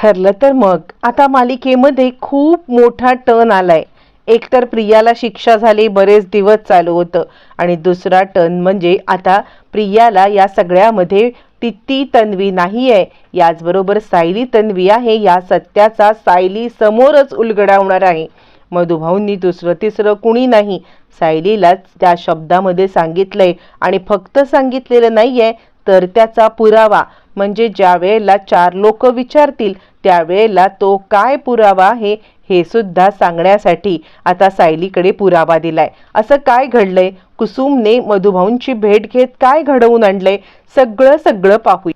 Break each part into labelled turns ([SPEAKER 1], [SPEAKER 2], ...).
[SPEAKER 1] ठरलं तर मग. आता मालिकेमध्ये खूप मोठा टर्न आलाय. एकतर प्रियाला शिक्षा झाली बरेच दिवस चालू होतं. आणि दुसरा टर्न म्हणजे आता प्रियाला या सगळ्यामध्ये ती तन्वी नाही आहे याचबरोबर सायली तन्वी आहे. या सत्याचा सायली समोरच उलगडावणार आहे. मधुभाऊंनी दुसरं तिसरं कुणी नाही. सायलीलाच त्या शब्दामध्ये सांगितलंय. आणि फक्त सांगितलेलं नाही आहे तर त्याचा पुरावा. म्हणजे ज्या वेळेला चार लोक विचारतील त्यावेळेला तो काय पुरावा आहे हे सुद्धा सांगण्यासाठी आता सायलीकडे पुरावा दिलाय. असं काय घडलंय? कुसुमने मधुभाऊंची भेट घेत काय घडवून आणलंय? सगळं सगळं पाहू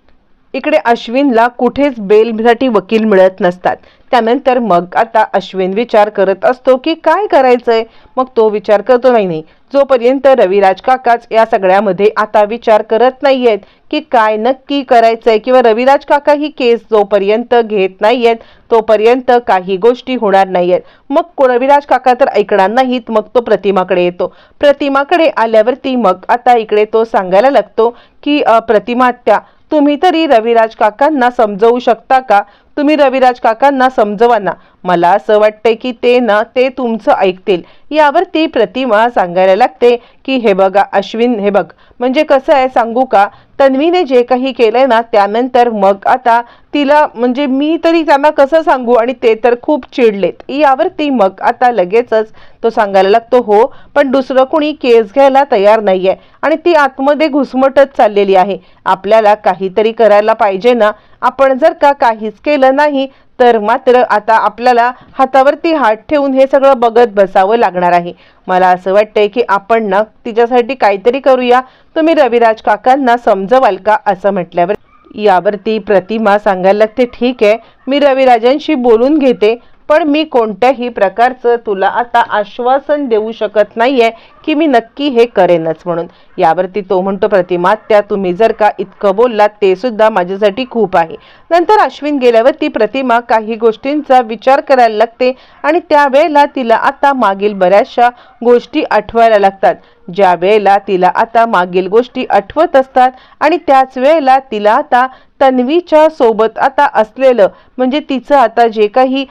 [SPEAKER 1] इकडे अश्विनला कुठेच बेलसाठी वकील मिळत नसतात. त्यानंतर मग आता अश्विन विचार करत असतो की काय करायचंय? मग तो विचार करतो नाही नाही. जोपर्यंत रविराज काकाच या सगळ्यामध्ये आता विचार करत नाहीयेत की काय नक्की करायचंय किंवा रविराज काका ही केस जोपर्यंत घेत नाहीयेत तोपर्यंत काही गोष्टी होणार नाहीयेत. मग रविराज काका तर ऐकणार नाहीत. मग तो प्रतिमाकडे येतो. प्रतिमाकडे आल्यावरती मग आता इकडे तो सांगायला लागतो की प्रतिमा त्या तुम्ही तरी रविराज काकांना समजवू शकता का? तुम्ही रविराज काकांना समजवा ना. मला असं वाटतंय की ते ना ते तुमचं ऐकतील. यावर ती प्रतिमा सांगायला लागते की हे बघा अश्विन हे बघ. म्हणजे कसं आहे सांगू का? तन्वीने जे काही केलंय ना त्यानंतर मग आता तिला म्हणजे मी तरी त्यांना कसं सांगू आणि ते तर खूप चिडलेत. यावर ती मग आता लगेचच तो सांगायला लागतो हो पण दुसरं कोणी केस घ्यायला तयार नाहीये आणि ती आतमध्ये घुसमटत चाललेली आहे. आपल्याला काहीतरी करायला पाहिजे ना आपण जर का काहीच केलं नाही तर मात्र आता आपल्याला हातावरती हात ठेवून हे सगळं बघत बसावं लागणार आहे. मला असं वाटतंय की आपण ना तिच्यासाठी काहीतरी करूया. तुम्ही रविराज काकांना समजवाल का असं म्हटल्यावर? यावरती प्रतिमा सांगायला लागते ठीक आहे मी रविराजांशी बोलून घेते पण मी कोणत्याही प्रकारचं तुला आता आश्वासन देऊ शकत नाहीये की मी नक्की हे करेनच म्हणून. यावरती तो म्हणतो प्रतिमा त्या तुम्ही जर का इतकं बोललात ते सुद्धा माझ्यासाठी खूप आहे. नंतर अश्विन गेल्यावरती प्रतिमा काही गोष्टींचा विचार करायला लागते आणि त्यावेळेला तिला आता मागील बऱ्याचशा गोष्टी आठवायला लागतात. ज्या वेळेला तिला आता मागील गोष्टी आठवत असतात आणि त्याच वेळेला तिला आता तन्वीच्या सोबत आता असलेलं म्हणजे तिचं आता जे काही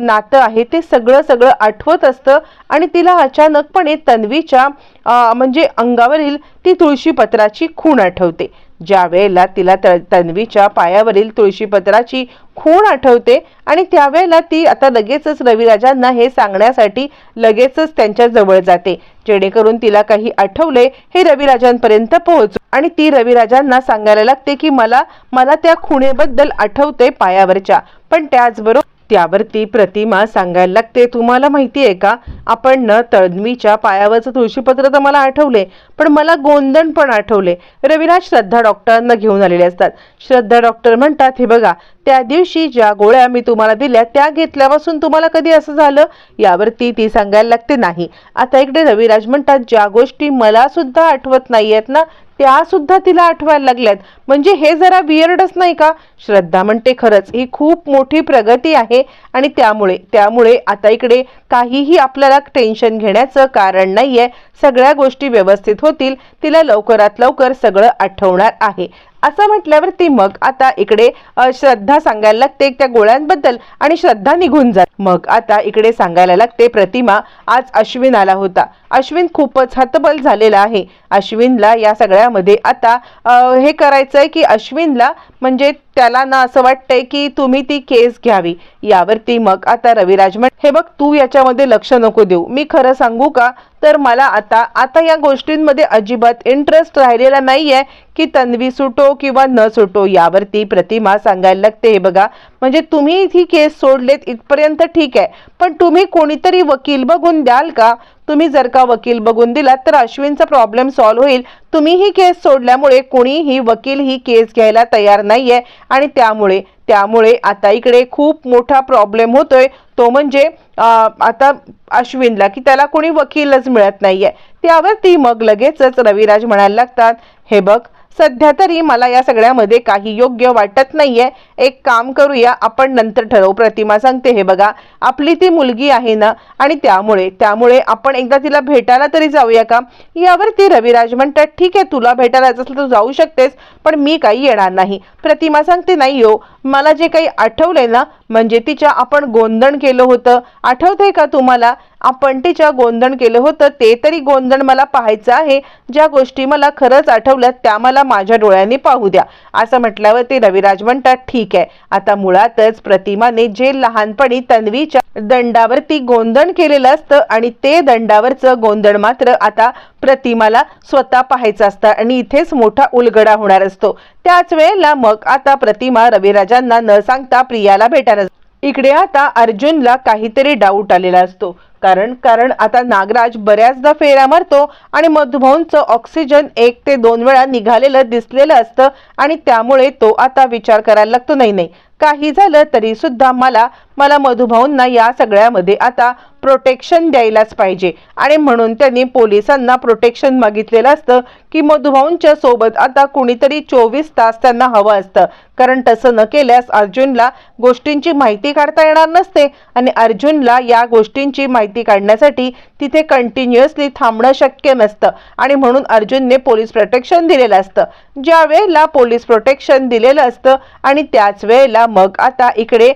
[SPEAKER 1] नातं आहे ते सगळं सगळं आठवत असतं आणि तिला अचानकपणे तन्वीच्या अ, म्हणजे अंगावरील ती तुळशीपत्राची खूण आठवते. ज्या वेळेला तिला तन्वीच्या पायावरील तुळशीपत्राची खूण आठवते आणि त्यावेळेला ती आता लगेचच रविराजांना हे सांगण्यासाठी लगेचच त्यांच्या जवळ जाते. जेणेकरून तिला काही आठवले हे रविराजांपर्यंत पोहोचू. आणि ती रविराजांना सांगायला लागते की मला मला त्या खुणेबद्दल आठवते पायावरच्या. पण त्याचबरोबर त्यावरती प्रतिमा सांगायला लागते. तुम्हाला माहिती आहे का? आपण न तन्वीच्या पायावरचं तुळशीपत्र तर मला आठवले पण मला गोंदण पण आठवले. रविराज श्रद्धा डॉक्टरांना घेऊन आलेले असतात. श्रद्धा डॉक्टर म्हणतात हे बघा त्या दिवशी ज्या गोळ्या मी तुम्हाला दिल्या त्या घेतल्यापासून तुम्हाला कधी असं झालं? यावरती ती सांगायला लागते नाही. आता इकडे रविराज म्हणतात ज्या गोष्टी मला सुद्धा आठवत आहेत ना त्या सुद्धा तिला आठवायला लागल्यात. म्हणजे हे जरा वियर्डच नाही का? श्रद्धा म्हणते खरंच ही खूप मोठी प्रगती आहे आणि त्यामुळे त्यामुळे आता इकडे काहीही आपल्याला टेन्शन घेण्याचं कारण नाहीये. सगळ्या गोष्टी व्यवस्थित होतील. तिला लवकरात लवकर सगळं आठवणार आहे. असं म्हटल्यावर ती मग आता इकडे श्रद्धा सांगायला लागते त्या गोळ्यांबद्दल आणि श्रद्धा निघून जाते. मग आता इकडे सांगायला लागते प्रतिमा आज अश्विन आला होता. अश्विन खूपच हतबल झालेला आहे. अश्विनला या सगळ्यामध्ये आता हे हे आहे की अश्विनला म्हणजे त्याला ना असं वाटतंय की तुम्ही ती केस घ्यावी. यावरती मग आता रविराज म्हण हे बघ तू याच्यामध्ये लक्ष नको देऊ. मी खरं सांगू का? तर मला आता आता या गोष्टींमध्ये अजिबात इंटरेस्ट राहिलेला नाही आहे की तन्वी सुटो किंवा न सुटो. यावरती प्रतिमा सांगायला लागते हे बघा म्हणजे तुम्ही ही केस सोडलेत इथपर्यंत ठीक आहे. पण तुम्ही कोणीतरी वकील बघून द्याल का? तुम्ही जर का वकील बघून दिलात तर अश्विनचा प्रॉब्लेम सॉल्व्ह होईल. तुम्ही ही केस सोडल्यामुळे कोणीही वकील ही केस घ्यायला तयार नाहीये. आणि त्यामुळे त्यामुळे आता इकडे खूप मोठा प्रॉब्लेम होतोय. तो म्हणजे आता अश्विनला की त्याला कोणी वकीलच मिळत नाहीये. त्यावर ती मग लगेचच रविराज म्हणायला लागतात हे बघ सध्या तरी मला या सगळ्यामध्ये काही योग्य वाटत नाहीये. एक काम करूया आपण नंतर ठरवू. प्रतिमा सांगते हे बघा आपली ती मुलगी आहे ना आणि त्यामुळे त्यामुळे आपण एकदा तिला भेटायला तरी जाऊया का? यावरती रविराज म्हणतात ठीक आहे तुला भेटायला जायचं तू जाऊ शकतेस पण मी काही येणार नाही. प्रतिमा सांगते नाही हो मला जे काही आठवलंय ना म्हणजे तिच्या आपण गोंधण केलं होतं. आठवतंय का तुम्हाला? आपण तिच्या गोंधण केलं होतं ते तरी गोंधण मला पाहायचं आहे. ज्या गोष्टी मला खरंच आठवल्यात त्या मला माझ्या डोळ्यांनी पाहू द्या. असं म्हटल्यावर ते रविराज म्हणतात ठीक आहे. आता मुळातच प्रतिमाने जे लहानपणी तन्वीच्या दंडावरती गोंधण केलेलं असतं आणि ते दंडावरचं गोंधण मात्र आता प्रतिमाला स्वतः पाहायचं असतं आणि इथेच मोठा उलगडा होणार असतो. त्याच वेळेला मग आता प्रतिमा रविराजांना न सांगता प्रियाला भेटायला इकडे आता अर्जुनला काहीतरी डाऊट आलेला असतो. कारण कारण आता नागराज बऱ्याचदा फेऱ्या मारतो आणि मधुभाऊंचं ऑक्सिजन एक ते दोन वेळा निघालेलं दिसलेलं असतं आणि त्यामुळे तो आता विचार करायला लागतो नाही नाही काही झालं तरी सुद्धा मला मला मधुभाऊंना या सगळ्यामध्ये आता प्रोटेक्शन द्यायलाच पाहिजे. आणि म्हणून त्यांनी पोलिसांना प्रोटेक्शन मागितलेलं असतं की मधुभाऊंच्या सोबत आता कुणीतरी चोवीस तास त्यांना हवं असतं. कारण तसं न केल्यास अर्जुनला गोष्टींची माहिती काढता येणार नसते आणि अर्जुनला या गोष्टींची माहिती काढण्यासाठी तिथे कंटिन्युअसली थांबणं शक्य नसतं. आणि म्हणून अर्जुनने पोलीस प्रोटेक्शन दिलेलं असतं. ज्या वेळेला पोलीस प्रोटेक्शन दिलेलं असतं आणि त्याच वेळेला मग आता इकडे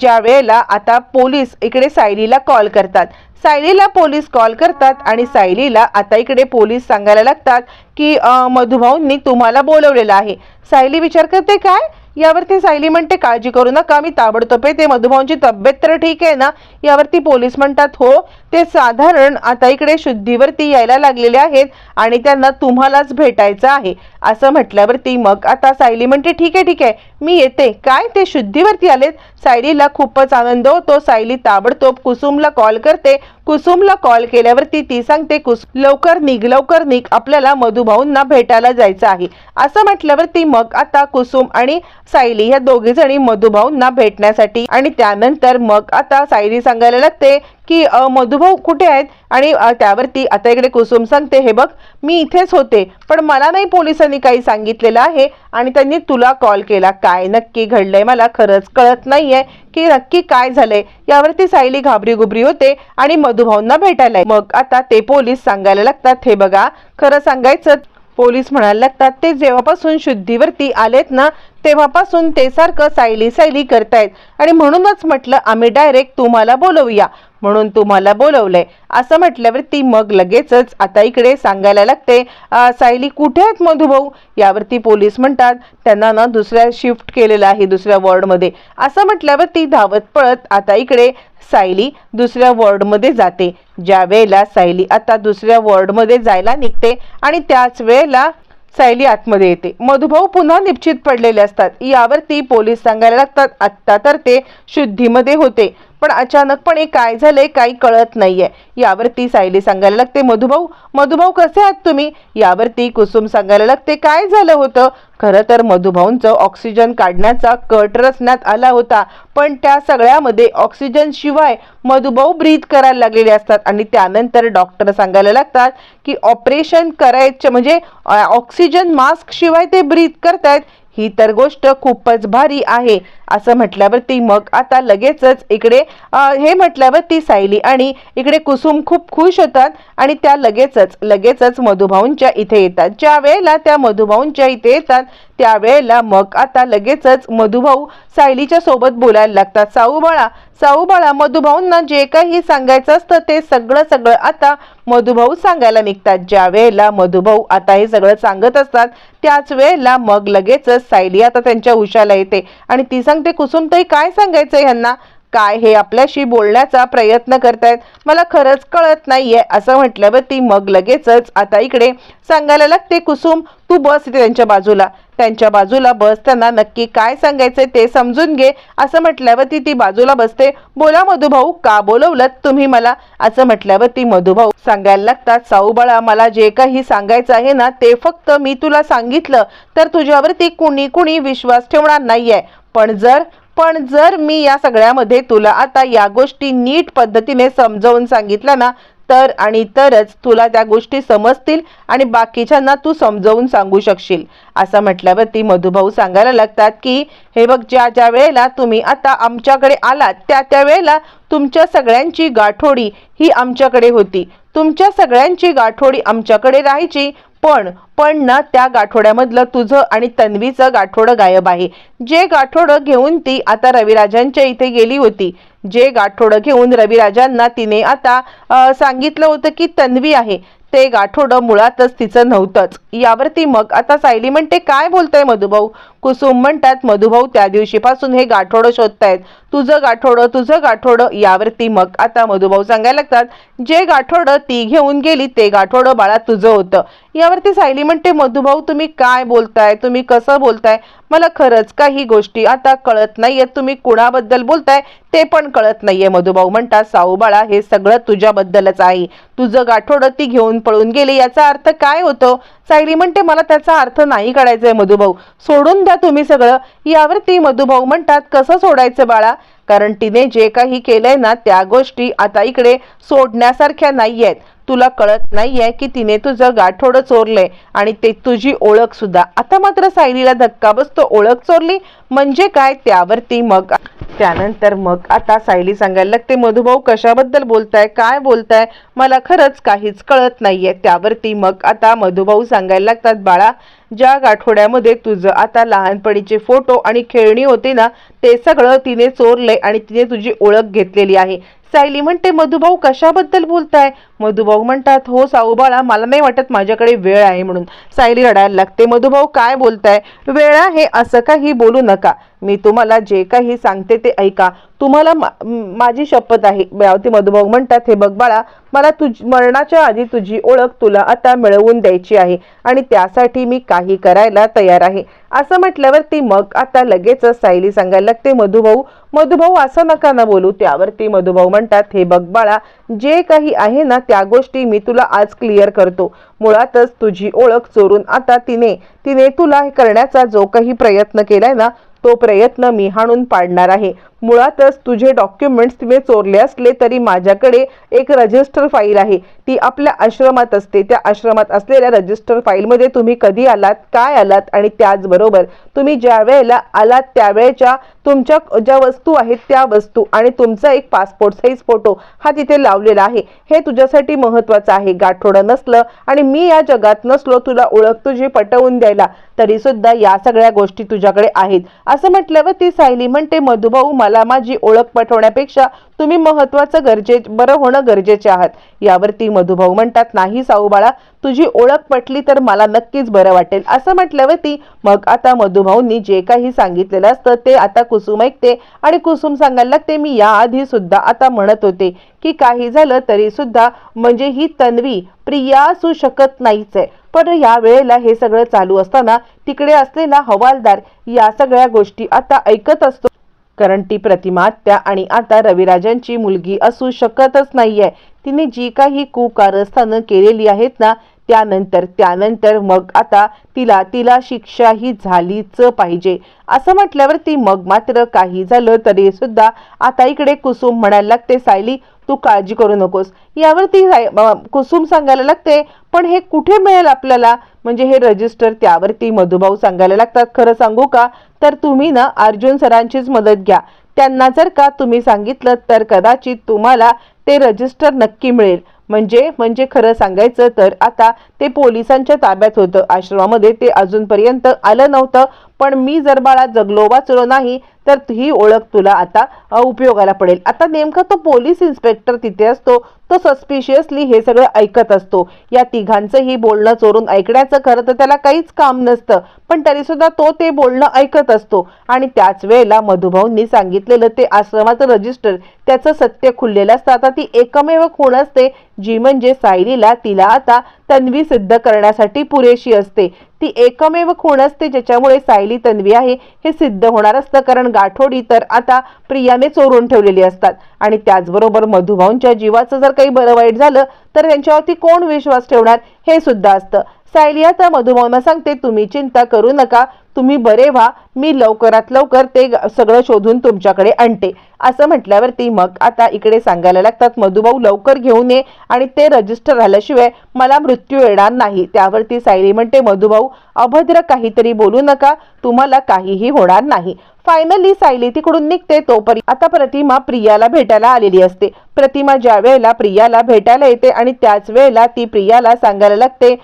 [SPEAKER 1] ज्या वेळेला आता पोलीस इकडे सायलीला कॉल करतात. सायलीला पोलीस कॉल करतात आणि सायलीला आता इकडे पोलीस सांगायला लागतात की मधुभाऊंनी तुम्हाला बोलवलेलं आहे. सायली विचार करते काय? यावरती सायली म्हणते काळजी करू नका मी ताबडतोब ते मधुभाऊंची तब्येत तर ठीक आहे ना? यावरती पोलीस म्हणतात हो ते साधारण आता इकडे शुद्धीवरती यायला लागलेले आहेत आणि त्यांना तुम्हालाच भेटायचं आहे. असं म्हटल्यावरती मग आता सायली म्हणते ठीक आहे ठीक आहे मी येते. काय? ते शुद्धीवरती आलेत? सायलीला खूपच आनंद होतो. सायली ताबडतोब कुसुमला कॉल करते. कुसुमला कॉल केल्यावरती ती सांगते कुस लवकर निघ लवकर निघ. आपल्याला मधुभाऊंना भेटायला जायचं आहे. असं म्हटल्यावरती मग आता कुसुम आणि सायली ह्या दोघी जणी मधुभाऊंना भेटण्यासाठी आणि त्यानंतर मग आता सायली सांगायला लागते की मधुभाऊ कुठे आहेत? आणि त्यावरती आता इकडे कुसुम सांगते हे बघ मी इथेच होते पण मला नाही पोलिसांनी काही सांगितलेलं आहे आणि त्यांनी तुला कॉल केला. काय नक्की घडलंय मला खरंच कळत नाहीये की नक्की काय झालंय. यावरती सायली घाबरी गुबरी होते आणि मधुभाऊंना भेटायला मग आता ते पोलीस सांगायला लागतात हे बघा खरं सांगायचं पोलीस म्हणायला लागतात ते जेव्हापासून शुद्धीवरती आलेत ना तेव्हापासून ते सारखं सायली सायली करतायत. आणि म्हणूनच म्हटलं आम्ही डायरेक्ट तुम्हाला बोलवूया. म्हणून तुम्हाला बोलवलंय. असं म्हटल्यावर ती मग लगेचच आता इकडे सांगायला लागते सायली कुठे आहेत मधुभाऊ? यावरती पोलीस म्हणतात त्यांना ना दुसऱ्या शिफ्ट केलेलं आहे दुसऱ्या वॉर्डमध्ये. असं म्हटल्यावर ती धावत पळत आता इकडे सायली दुसऱ्या वॉर्डमध्ये जाते. ज्या वेळेला सायली आता दुसऱ्या वॉर्डमध्ये जायला निघते आणि त्याच वेळेला सायली आतमध्ये येते. मधुभाऊ पुन्हा निश्चित पडलेले असतात. यावरती पोलीस सांगायला लागतात आत्ता तर ते शुद्धीमध्ये होते. पण अचानकपणे काय झालंय काही कळत नाहीये. यावरती सायली सांगायला लागते मधुभाऊ मधुभाऊ कसे आहात तुम्ही? यावरती कुसुम सांगायला लागते काय झालं होतं? खरं तर मधुभाऊंचं ऑक्सिजन काढण्याचा कट रचण्यात आला होता पण त्या सगळ्यामध्ये ऑक्सिजन शिवाय मधुभाऊ ब्रीथ करायला लागलेले असतात आणि त्यानंतर डॉक्टर सांगायला लागतात की ऑपरेशन करायचं म्हणजे ऑक्सिजन मास्क शिवाय ते ब्रीथ करतायत ही तर गोष्ट खूपच भारी आहे. असं म्हटल्यावर ती मग आता लगेचच इकडे हे म्हटल्यावर ती सायली आणि इकडे कुसुम खूप खुश होतात आणि त्या लगेचच लगेचच मधुभाऊंच्या इथे येतात. ज्या वेळेला त्या मधुभाऊंच्या इथे येतात त्यावेळेला मग आता लगेचच मधुभाऊ सायलीच्या सोबत बोलायला लागतात. साऊ बाळा साऊ बाळा मधुभाऊंना जे काही सांगायचं असतं ते सगळं सगळं आता मधुभाऊ सांगायला निघतात. ज्या वेळेला मधुभाऊ आता हे सगळं सांगत असतात त्याच वेळेला मग लगेचच सायली आता त्यांच्या उशाला येते आणि ती सांगते ते कुसुमताई काय सांगायचं ह्यांना? काय हे आपल्याशी बोलण्याचा प्रयत्न करतायत? मला खरंच कळत नाहीये असं म्हटल्यावर ती मग लगेचच आता इकडे सांगायला लागते कुसुम तू बस इथे त्यांच्या बाजूला. त्यांच्या बाजूला बस त्यांना नक्की काय सांगायचंय ते समजून घे असं म्हटल्यावर ती ती बाजूला बसते. बोला मधुभाऊ का बोलवलं तुम्ही मला? असं म्हटल्यावर ती मधुभाऊ सांगायला लागतात साऊबाळा मला जे काही सांगायचं आहे ना ते फक्त मी तुला सांगितलं. तर तुझ्यावरती कुणी कुणी विश्वास ठेवणार नाहीये. पण जर पण जर मी या सगळ्यामध्ये तुला आता या गोष्टी नीट पद्धतीने समजावून सांगितल्या ना तर आणि तरच तुला त्या गोष्टी समजतील आणि बाकीच्यांना तू समजावून सांगू शकशील. असं म्हटल्यावर ती मधुभाऊ सांगायला लागतात की हे बघ ज्या ज्या वेळेला तुम्ही आता आमच्याकडे आलात त्या त्या वेळेला तुमच्या सगळ्यांची गाठोडी ही आमच्याकडे होती. तुमच्या सगळ्यांची गाठोडी आमच्याकडे राहायची पण पण ना त्या गाठोड्यामधलं तुझं आणि तन्वीचं गाठोडं गायब आहे. जे गाठोडं घेऊन ती आता रविराजांच्या इथे गेली होती. जे गाठोडं घेऊन रविराजांना तिने आता सांगितलं होतं की तन्वी आहे. ते गाठोडं मुळातच तिचं नव्हतंच. यावरती मग आता सायली म्हणते काय बोलताय मधुभाऊ? कुसुम म्हणतात मधुभाऊ त्या दिवशीपासून हे गाठोडं शोधतायत. तुझं गाठोडं तुझं गाठोडं यावरती मग. आता मधुभाऊ सांगायला लागतात जे गाठोडं ती घेऊन गेली ते गाठोडं बाळा तुझं होतं. यावरती सायली म्हणते मधुभाऊ तुम्ही काय बोलताय? तुम्ही कसं बोलताय? मला खरंच काही गोष्टी आता कळत नाहीये तुम्ही कुणाबद्दल बोलताय? ते पण कळत नाहीये. मधुभाऊ म्हणतात साऊ बाळा हे सगळं तुझ्याबद्दलच आहे. तुझं गाठोडं ती घेऊन पळून गेली याचा अर्थ काय होतो? सायली म्हणते मला त्याचा अर्थ नाही काढायचंय मधुभाऊ. सोडून द्या तुम्ही सगळं. यावरती मधुभाऊ म्हणतात कसं सोडायचं बाळा? कारण तिने जे काही केलंय ना त्या गोष्टी आता इकडे सोडण्यासारख्या नाही आहेत तुला कळत नाहीये की तिने तुझं गाठोडं चोरलंय आणि ते तुझी ओळख सुद्धा. आता मात्र सायलीला धक्का बसतो ओळख चोरली म्हणजे काय? त्यावरती मग त्यानंतर मग आता सायली सांगायला लागते मधुभाऊ कशाबद्दल बोलताय? काय बोलताय? मला खरंच काहीच कळत नाहीये. त्यावरती मग आता मधुभाऊ सांगायला लागतात बाळा ज्या गाठोड्यामध्ये तुझं आता लहानपणीचे फोटो आणि खेळणी होती ना ते सगळं तिने चोरलंय आणि तिने तुझी ओळख घेतलेली आहे. सायली म्हणते मधुभाऊ कशाबद्दल बोलताय? मधुभाऊ म्हणतात हो साऊबाळा मला नाही वाटत माझ्याकडे वेळ आहे म्हणून. सायली रडायला लागते मधुभाऊ काय बोलताय? वेळ आहे असं काही बोलू नका. मी तुम्हाला जे काही सांगते ते ऐका. तुम्हाला मा- माझी शपथ आहे. ते मधुभाऊ म्हणतात हे बघ बाळा मला तुझ मरणाच्या आधी तुझी ओळख तुला आता मिळवून द्यायची आहे आणि त्यासाठी मी काही करायला तयार आहे. असं म्हटल्यावर ती मग आता लगेचच सायली सांगायला लागते मधुभाऊ मधुभाऊ असं नका ना बोलू. त्यावरती मधुभाऊ म्हणतात हे बघ बाळा जे काही आहे ना त्या गोष्टी मी तुला आज क्लिअर करतो. मुळातच तुझी ओळख चोरून आता तिने तिने तुला हे करण्याचा जो काही प्रयत्न केलाय ना तो प्रयत्न मी हाणून पाडणार आहे. मुळातच तुझे डॉक्युमेंट्स तिने चोरले असले तरी माझ्याकडे एक रजिस्टर फाईल आहे. ती आपल्या आश्रमात असते. त्या आश्रमात असलेल्या रजिस्टर फाईलमध्ये तुम्ही कधी आलात काय आलात आणि त्याचबरोबर तुम्ही ज्या वेळेला आलात त्यावेळेच्या तुमच्या ज्या वस्तू आहेत त्या वस्तू आणि तुमचा एक पासपोर्ट साईज फोटो हा तिथे लावलेला आहे. हे तुझ्यासाठी महत्वाचं आहे. गाठोडं नसलं आणि मी या जगात नसलो तुला ओळख तुझी पटवून द्यायला तरी सुद्धा या सगळ्या गोष्टी तुझ्याकडे आहेत. असं म्हटल्यावर ती सायली म्हणते मधुभाऊ मला माझी ओळख पटवण्यापेक्षा तुम्ही महत्वाचं गरजे बरं होणं गरजेचे आहात. यावरती मधुभाऊ म्हणतात नाही साऊ बाळा तुझी ओळख पटली तर मला नक्कीच बरं वाटेल. असं म्हटल्यावरती मग आता मधुभाऊंनी जे काही सांगितलेलं असतं ते आता कुसुम ऐकते आणि कुसुम सांगायला लागते मी याआधी सुद्धा आता म्हणत होते की काही झालं तरी सुद्धा म्हणजे ही तन्वी प्रिया असू शकत नाहीच आहे. पण या वेळेला हे सगळं चालू असताना तिकडे असलेला हवालदार या सगळ्या गोष्टी आता ऐकत असतो. कारण ती प्रतिमा त्या आणि आता रविराजांची मुलगी असू शकतच नाहीये. तिने जी काही कुकारस्थानं केलेली आहेत ना त्यानंतर त्यानंतर मग आता तिला तिला शिक्षा ही झालीच पाहिजे. असं म्हटल्यावर ती मग मात्र काही झालं तरी सुद्धा आता इकडे कुसुम म्हणायला लागते सायली तू काळजी करू नकोस. यावरती कुसुम सांगायला लागते पण हे कुठे मिळेल आपल्याला? म्हणजे हे रजिस्टर त्यावरती मधुभाऊ सांगायला लागतात खरं सांगू का? तर तुम्ही ना अर्जुन सरांचीच मदत घ्या. त्यांना जर का तुम्ही सांगितलं तर कदाचित तुम्हाला ते रजिस्टर नक्की मिळेल. म्हणजे म्हणजे खरं सांगायचं तर आता ते पोलिसांच्या ताब्यात होतं. आश्रमामध्ये ते अजूनपर्यंत आलं नव्हतं. पण मी जर बाळा जगलो वाचलो नाही तर ही ओळख तुला आता उपयोगाला पडेल. आता नेमका तो पोलीस इन्स्पेक्टर तिथे असतो तो सस्पिशियसली हे सगळं ऐकत असतो. या तिघांचंही बोलणं चोरून ऐकण्याचं खरं तर त्याला काहीच काम नसतं पण तरी सुद्धा तो ते बोलणं ऐकत असतो. आणि त्याच वेळेला मधुभाऊंनी सांगितलेलं ते आश्रमाचं रजिस्टर त्याचं सत्य खुललेलं असतं. आता ती एकमेव खूण असते जी म्हणजे सायलीला तिला आता तन्वी सिद्ध करण्यासाठी पुरेशी असते. ती एकमेव खूण असते ज्याच्यामुळे सायली तन्वी आहे हे सिद्ध होणार असतं. कारण गाठोडी तर आता प्रियाने चोरून ठेवलेली असतात. आणि त्याचबरोबर मधुभाऊंच्या जीवाचं जर काही बरं वाईट झालं तर त्यांच्यावरती कोण विश्वास ठेवणार? हे सुद्धा असतं. सायली आता मधुभाऊंना सांगते तुम्ही चिंता करू नका. तुम्ही बरे व्हा मी लवकरात लवकर ते ग- सगळं शोधून तुमच्याकडे आणते. असं म्हटल्यावरती मग आता इकडे सांगायला लागतात मधुभाऊ लवकर घेऊन ये आणि ते रजिस्टर झाल्याशिवाय मला मृत्यू येणार नाही. त्यावरती सायली म्हणते मधुभाऊ अभद्र काहीतरी बोलू नका तुम्हाला काहीही होणार नाही. फायनली सायली तिकडून निघते तोपर्यंत आता प्रतिमा प्रियाला भेटायला आलेली असते. प्रतिमा ज्या वेळेला प्रियाला भेटायला येते आणि त्याच वेळेला ती प्रियाला सांगायला लागते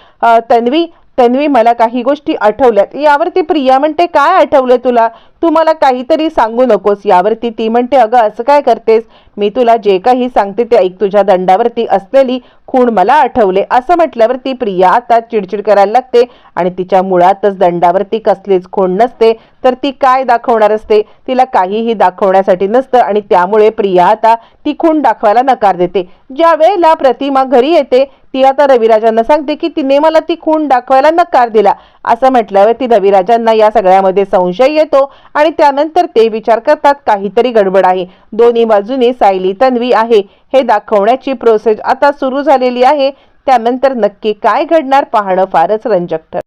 [SPEAKER 1] तन्वी तन्वी मला काही गोष्टी आठवल्यात. यावरती प्रिया म्हणते काय आठवलं तुला? तू मला काहीतरी सांगू नकोस. यावरती ती म्हणते अगं असं काय करतेस? मी तुला जे काही सांगते ते ऐक. तुझ्या दंडावरती असलेली खूण मला आठवले. असं म्हटल्यावरती प्रिया आता चिडचिड करायला लागते आणि तिच्या मुळातच दंडावरती कसलीच खूण नसते. तर ती काय दाखवणार असते? तिला काहीही दाखवण्यासाठी नसतं आणि त्यामुळे प्रिया आता ती खूण दाखवायला नकार देते. ज्या वेळेला प्रतिमा घरी येते ती आता रविराजांना सांगते की तिने मला ती खूण दाखवायला नकार दिला. असं म्हटल्यावर ती रविराजांना या सगळ्यामध्ये संशय येतो आणि त्यानंतर ते विचार करतात काहीतरी गडबड आहे. दोन्ही बाजूने सायली तन्वी आहे. हे दाखवण्याची प्रोसेस आता सुरू झालेली आहे. त्यानंतर नक्की काय घडणार पाहणं फारच रंजक ठरतं.